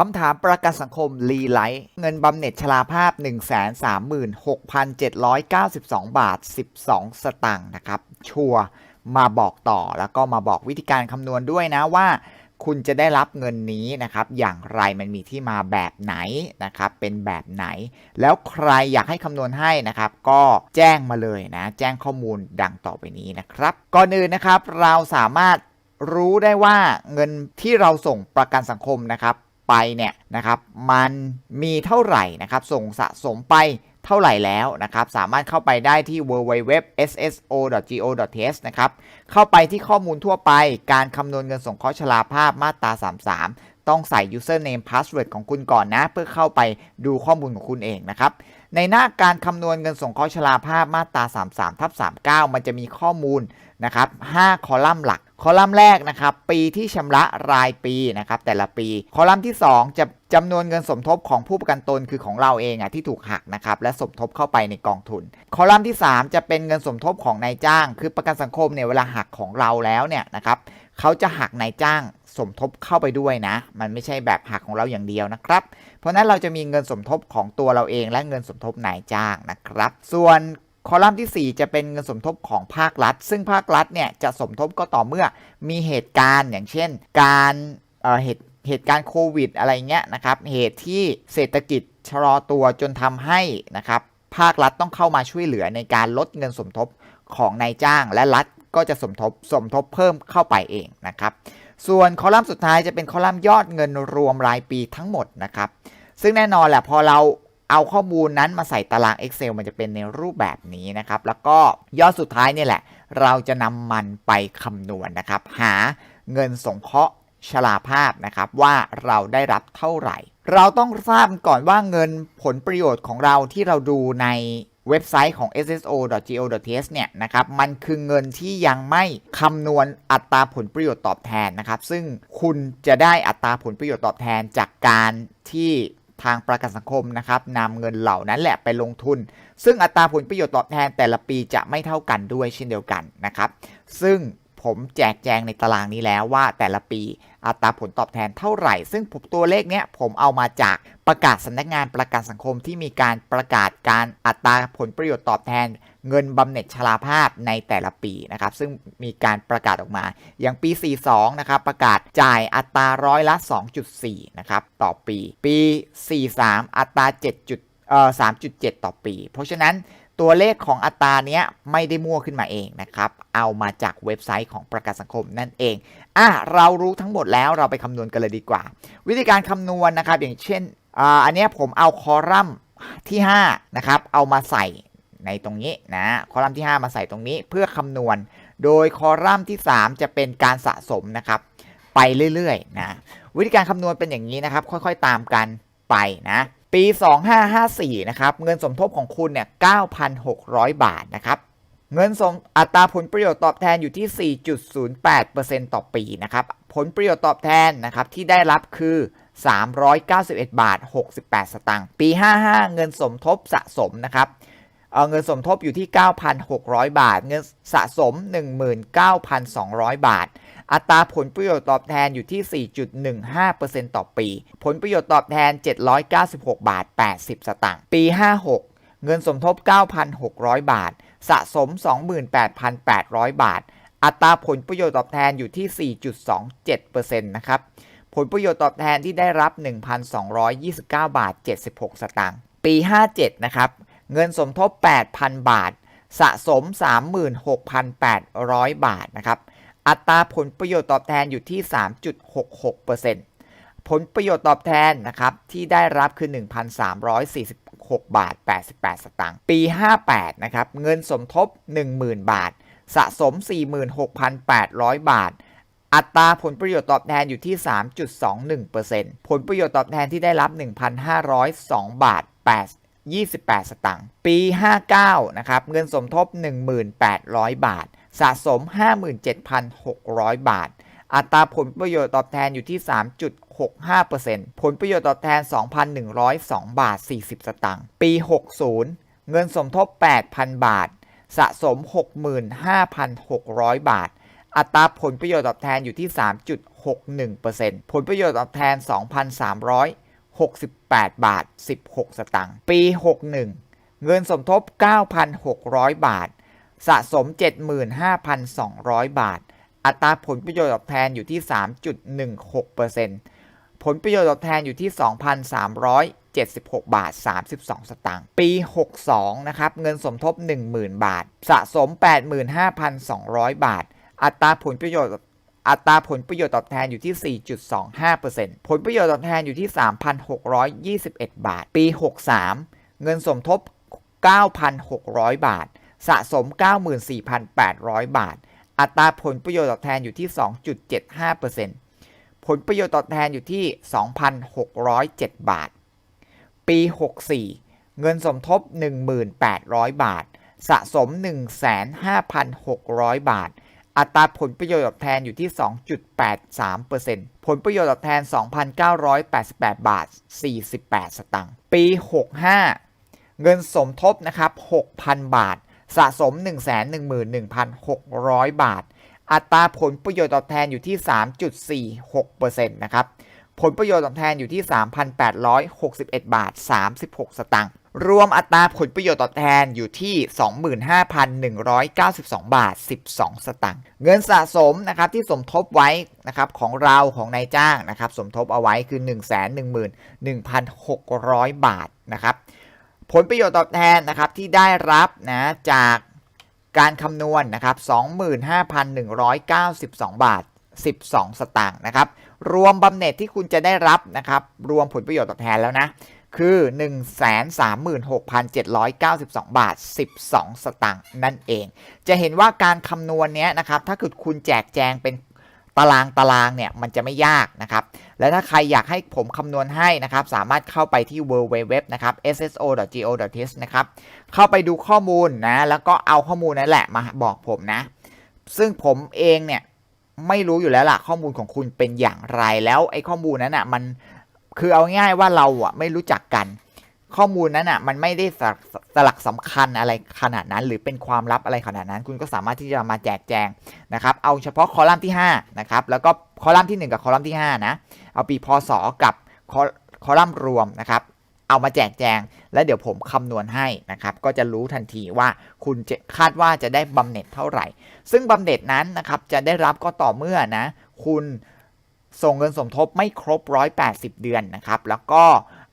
คำถามประกันสังคมรีไลท์เงินบำเหน็จชราภาพ 136,792 บาท 12 สตางค์นะครับ ชัวมาบอกต่อแล้วก็มาบอกวิธีการคำนวณด้วยนะว่า คุณจะได้รับเงินนี้นะครับ อย่างไรมันมีที่มาแบบไหนนะครับ เป็นแบบไหน แล้วใครอยากให้คำนวณให้นะครับ ก็แจ้งมาเลยนะ แจ้งข้อมูลดังต่อไปนี้นะครับ ก่อนอื่นนะครับเราสามารถรู้ได้ว่าเงินที่เราส่งประกันสังคมนะครับ ไปเนี่ยนะครับมันมีเท่าไหร่นะครับส่งสะสมไปเท่าไหร่แล้วนะครับสามารถเข้าไปได้ที่ www.sso.go.th นะครับเข้าไปที่ข้อมูลทั่วไป การคำนวณเงินสงเคราะห์ชราภาพมาตรา 33 ต้องใส่ username password ของคุณก่อนนะ เพื่อเข้าไปดูข้อมูลของคุณเองนะครับในหน้าการคำนวณเงินสงเคราะห์ชราภาพมาตรา 33ทับ39 มันจะมีข้อมูลนะครับ5คอลัมน์หลัก คอลัมน์แรกนะครับ ปีที่ชำระรายปีนะครับ แต่ละปี คอลัมน์ที่ 2 จะจำนวนเงินสมทบของผู้ประกันตนคือของเราเองอะที่ถูกหักนะครับและสมทบเข้าไปในกองทุน คอลัมน์ที่ 3 จะเป็นเงินสมทบของนายจ้าง คือประกันสังคมเนี่ยเวลาหักของเราแล้วเนี่ยนะครับเขาจะหักนายจ้างสมทบเข้าไปด้วยนะ มันไม่ใช่แบบหักของเราอย่างเดียวนะครับ เพราะนั้นเราจะมีเงินสมทบของตัวเราเองและเงินสมทบนายจ้างนะครับ ส่วน คอลัมน์ที่ 4 จะเป็นเงินสมทบของภาครัฐ ซึ่งภาครัฐเนี่ยจะสมทบก็ต่อเมื่อมีเหตุการณ์อย่างเช่น การเอ่อเหตุเหตุการณ์โควิดอะไรเงี้ยนะครับเหตุที่เศรษฐกิจชะลอตัวจนทำให้นะครับภาครัฐต้องเข้ามาช่วยเหลือในการลดเงินสมทบของนายจ้าง และรัฐก็จะสมทบสมทบเพิ่มเข้าไปเองนะครับส่วนคอลัมน์สุดท้ายจะเป็นคอลัมน์ยอดเงินรวมรายปีทั้งหมดนะครับซึ่งแน่นอนแหละพอเรา เอาข้อมูลนั้นมาใส่ตาราง Excel มันจะเป็นในรูปแบบนี้นะครับ แล้วก็ยอดสุดท้ายนี่แหละ เราจะนำมันไปคำนวณนะครับ หาเงินสงเคราะห์ชราภาพนะครับว่าเราได้รับเท่าไหร่ เราต้องทราบก่อนว่าเงินผลประโยชน์ของเราที่เราดูในเว็บไซต์ของ sso.go.th เนี่ยนะครับ มันคือเงินที่ยังไม่คำนวณอัตราผลประโยชน์ตอบแทนนะครับ ซึ่งคุณจะได้อัตราผลประโยชน์ตอบแทนจากการที่ ทางประกันสังคมนะครับนำเงินเหล่านั้นแหละไปลงทุน ซึ่งอัตราผลประโยชน์ตอบแทนแต่ละปีจะไม่เท่ากันด้วยเช่นเดียวกันนะครับ ซึ่งผมแจกแจงในตารางนี้แล้วว่าแต่ละปีอัตราผลตอบแทนเท่าไหร่ ซึ่งผมตัวเลขเนี้ยผมเอามาจากประกาศสำนักงานประกันสังคมที่มีการประกาศการอัตราผลประโยชน์ตอบแทน เงินบำเหน็จชราภาพในแต่ละปีนะครับ ซึ่งมีการประกาศออกมา อย่างปี 42 นะครับ ประกาศจ่ายอัตราร้อยละ 2.4 นะครับ ต่อปี ปี 43 อัตรา7จุดเอ่อ3.7 ต่อปี เพราะฉะนั้นตัวเลขของอัตราเนี้ยไม่ได้มั่วขึ้นมาเองนะครับ เอามาจากเว็บไซต์ของประกันสังคมนั่นเอง อะ เรารู้ทั้งหมดแล้วเราไปคำนวณกันเลยดีกว่า วิธีการคำนวณนะครับ อย่างเช่น อ่า อันนี้ผมเอาคอลัมน์ที่ 5 นะครับ เอามาใส่ ในตรงนี้นะคอลัมน์ที่ 5 มาใส่ตรงนี้เพื่อคำนวณ โดยคอลัมน์ที่ 3 จะเป็นการสะสมนะครับ ไปเรื่อยๆนะวิธีการคำนวณเป็นอย่างนี้นะครับ ค่อยๆตามกันไปนะปี 2554 นะครับ เงินสมทบของคุณเนี่ย 9,600 บาทนะครับ เงินสมอัตราผลประโยชน์ตอบแทนอยู่ที่ 4.08%ต่อปีนะครับ ผลประโยชน์ตอบแทนนะครับที่ได้รับคือ 391 บาท 68 สตางค์ ปี 55 เงินสมทบสะสมนะครับ เเงินสมทบอยู่ที่ 9,600 บาท เงินสะสม 19,200 บาท อัตราผลประโยชน์ตอบแทนอยู่ที่ 4.15%ต่อปี ผลประโยชน์ตอบแทน 796 บาท 80 สตางค์ ปี 56 เงินสมทบ 9,600 บาท สะสม 28,800 บาท อัตราผลประโยชน์ตอบแทนอยู่ที่ 4.27%นะครับ ผลประโยชน์ตอบแทนที่ได้รับ 1,229 บาท 76 สตางค์ ปี 57 นะครับ เงินสมทบ 8,000 บาท สะสม 36,800 บาทนะครับ อัตราผลประโยชน์ตอบแทนอยู่ที่ 3.66%ผลประโยชน์ตอบแทนนะครับที่ได้รับคือ 1,346 บาท 88 สตางค์ ปี 58 นะครับ เงินสมทบ 10,000 บาท สะสม 46,800 บาทอัตราผลประโยชน์ตอบแทนอยู่ที่ 3.21%ผลประโยชน์ตอบแทนที่ได้รับ 1,502 บาท8 28 สตางค์ ปี 59 นะครับ เงินสมทบ 1,800 บาท สะสม 57,600 บาท อัตราผลประโยชน์ตอบแทนอยู่ที่ 3.65%ผลประโยชน์ตอบแทน 2,102 บาท 40 สตางค์ ปี 60 เงินสมทบ 8,000 บาท สะสม 65,600 บาท อัตราผลประโยชน์ตอบแทนอยู่ที่6.61%ผลประโยชน์ตอบแทน 2,300 68 บาท 16 สตางค์ ปี 61 เงินสมทบ 9,600 บาท สะสม 75,200 บาท อัตราผลประโยชน์ตอบแทนอยู่ที่ 3.16%ผลประโยชน์ตอบแทนอยู่ที่ 2,376 บาท 32 สตางค์ ปี 62 นะครับ เงินสมทบ 10,000 บาท สะสม 85,200 บาท อัตราผลประโยชน์ อัตราผลประโยชน์ตอบแทนอยู่ที่ 4.25%ผลประโยชน์ตอบแทนอยู่ที่ 3,621 บาท ปี 63 เงินสมทบ 9,600 บาท สะสม 94,800 บาท อัตราผลประโยชน์ตอบแทนอยู่ที่ 2.75%ผลประโยชน์ตอบแทนอยู่ที่ 2,607 บาท ปี 64 เงินสมทบ 1,800บาท สะสม 15,600 บาท อัตราผลประโยชน์ตอบแทนอยู่ที่ 2.83%ผลประโยชน์ตอบแทน 2,988 บาท 48 สตางค์ ปี 65 เงินสมทบนะครับ 6,000 บาท สะสม 111,600 บาท อัตราผลประโยชน์ตอบแทนอยู่ที่ 3.46%นะครับ ผลประโยชน์ตอบแทนอยู่ที่ 3,861 บาท 36 สตางค์ รวมอัตราผลประโยชน์ตอบแทนอยู่ที่ 25,192 บาท 12 สตางค์ เงินสะสมนะครับที่สมทบไว้นะครับของเราของนายจ้างนะครับสมทบเอาไว้คือ 111,600 บาทนะครับ ผลประโยชน์ตอบแทนนะครับที่ได้รับนะจากการคำนวณนะครับ 25,192 บาท 12 สตางค์นะครับ รวมบำเหน็จที่คุณจะได้รับนะครับ รวมผลประโยชน์ตอบแทนแล้วนะ คือ 136,792 บาท 12 สตางค์นั่นเอง จะเห็นว่าการคำนวณเนี้ยนะครับ ถ้าเกิดคุณแจกแจงเป็นตารางตารางเนี่ยมันจะไม่ยากนะครับ และถ้าใครอยากให้ผมคำนวณให้นะครับ สามารถเข้าไปที่ www นะครับ sso.go.th นะครับ เข้าไปดูข้อมูลนะ แล้วก็เอาข้อมูลนั่นแหละมาบอกผมนะ ซึ่งผมเองเนี่ย ไม่รู้อยู่แล้วล่ะข้อมูลของคุณเป็นอย่างไรแล้วไอ้ข้อมูลนั้นอะมันคือเอาง่ายว่าเราอะไม่รู้จักกัน ข้อมูลนั้นอะมันไม่ได้สลักสลักสำคัญอะไรขนาดนั้น หรือเป็นความลับอะไรขนาดนั้น คุณก็สามารถที่จะมาแจกแจงนะครับเอาเฉพาะคอลัมน์ที่5นะครับแล้วก็คอลัมน์ที่ 1 กับคอลัมน์ที่5นะเอาปีพศกับคอคอลัมน์รวมนะครับ เอามาแจกแจง แล้วเดี๋ยวผมคำนวณให้นะครับ ก็จะรู้ทันทีว่าคุณคาดว่าจะได้บำเหน็จเท่าไหร่ ซึ่งบำเหน็จนั้นนะครับจะได้รับก็ต่อเมื่อนะ คุณส่งเงินสมทบไม่ครบ 180 เดือนนะครับ แล้วก็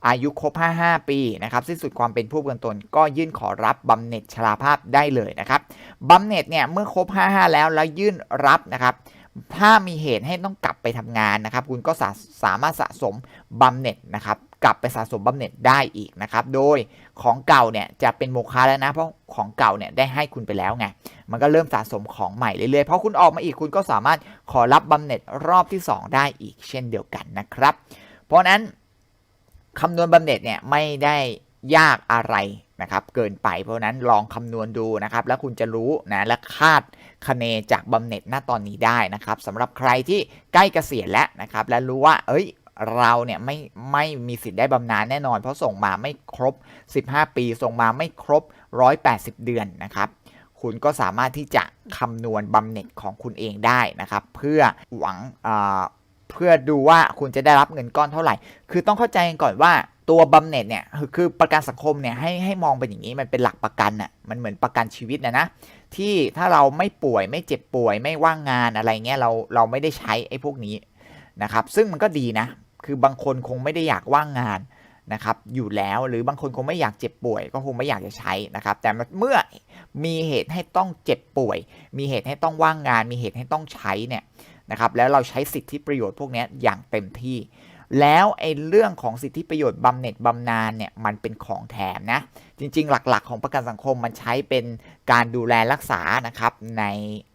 อายุครบ 55 ปีนะครับสิ้นสุดความเป็นผู้ประกันตนก็ยื่นขอรับบำเหน็จชราภาพได้เลยนะครับบำเหน็จเนี่ยเมื่อครบ 55 แล้วแล้วยื่นรับนะครับ ถ้ามีเหตุให้ต้องกลับไปทำงานนะครับ คุณก็สาสามารถสะสมบำเหน็จนะครับ กลับไปสะสมบำเหน็จได้อีกนะครับ โดยของเก่าเนี่ยจะเป็นโมฆะแล้วนะ เพราะของเก่าเนี่ยได้ให้คุณไปแล้วไง มันก็เริ่มสะสมของใหม่เรื่อยๆ เพราะคุณออกมาอีกคุณก็สามารถขอรับบำเหน็จรอบที่ 2 ได้อีกเช่นเดียวกันนะครับ เพราะนั้นคำนวณบำเหน็จเนี่ยไม่ได้ ยากอะไรนะครับเกินไปเพราะนั้นลองคำนวณดูนะครับ แล้วคุณจะรู้นะและคาดคะเนจากบำเหน็จณตอนนี้ได้นะครับสำหรับใครที่ใกล้เกษียณแล้วนะครับ และรู้ว่า เอ้ยเราเนี่ยไม่ไม่มีสิทธิ์ได้บำนาญแน่นอน เพราะส่งมาไม่ครบ 15 ปีส่งมาไม่ครบ 180 เดือนนะครับ คุณก็สามารถที่จะคำนวณบำเหน็จของคุณเองได้นะครับ เพื่อหวังเพื่อดูว่าคุณจะได้รับเงินก้อนเท่าไหร่ คือต้องเข้าใจกันก่อนว่า ตัวบำเหน็จเนี่ยคือประกันสังคมเนี่ยให้ให้มองเป็นอย่างนี้มันเป็นหลักประกันอะมันเหมือนประกันชีวิตนะนะที่ถ้าเราไม่ป่วยไม่เจ็บป่วยไม่ว่างงานอะไรเงี้ยเราเราไม่ได้ใช้ไอ้พวกนี้นะครับซึ่งมันก็ดีนะ คือบางคนคงไม่ได้อยากว่างงานนะครับอยู่แล้วหรือบางคนคงไม่อยากเจ็บป่วย ก็คงไม่อยากจะใช้นะครับแต่เมื่อมีเหตุให้ต้องเจ็บป่วย มีเหตุให้ต้องว่างงาน มีเหตุให้ต้องใช้เนี่ยนะครับแล้วเราใช้สิทธิประโยชน์พวกนี้อย่างเต็มที่ แล้วไอ้เรื่องของสิทธิประโยชน์บำเหน็จบำนาญเนี่ยมันเป็นของแถมนะ จริง ๆ หลักๆ ของประกันสังคมมันใช้เป็นการดูแลรักษานะครับใน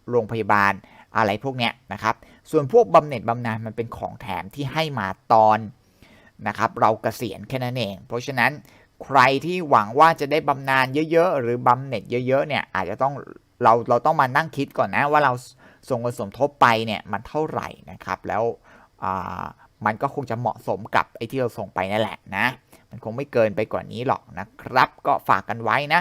โรงพยาบาลอะไรพวกเนี้ยนะครับ ส่วนพวกบำเหน็จบำนาญมันเป็นของแถมที่ให้มาตอนนะครับเราเกษียณแค่นั้นเอง เพราะฉะนั้นใครที่หวังว่าจะได้บำนาญเยอะๆ หรือบำเหน็จเยอะๆเนี่ยอาจจะต้องเราเราต้องมานั่งคิดก่อนนะว่าเราส่งเงินสมทบไปเนี่ยมันเท่าไหร่นะครับ แล้ว มันก็คงจะเหมาะสมกับไอ้ที่เราส่งไปนั่นแหละนะ มันคงไม่เกินไปกว่านี้หรอกนะครับ ก็ฝากกันไว้นะ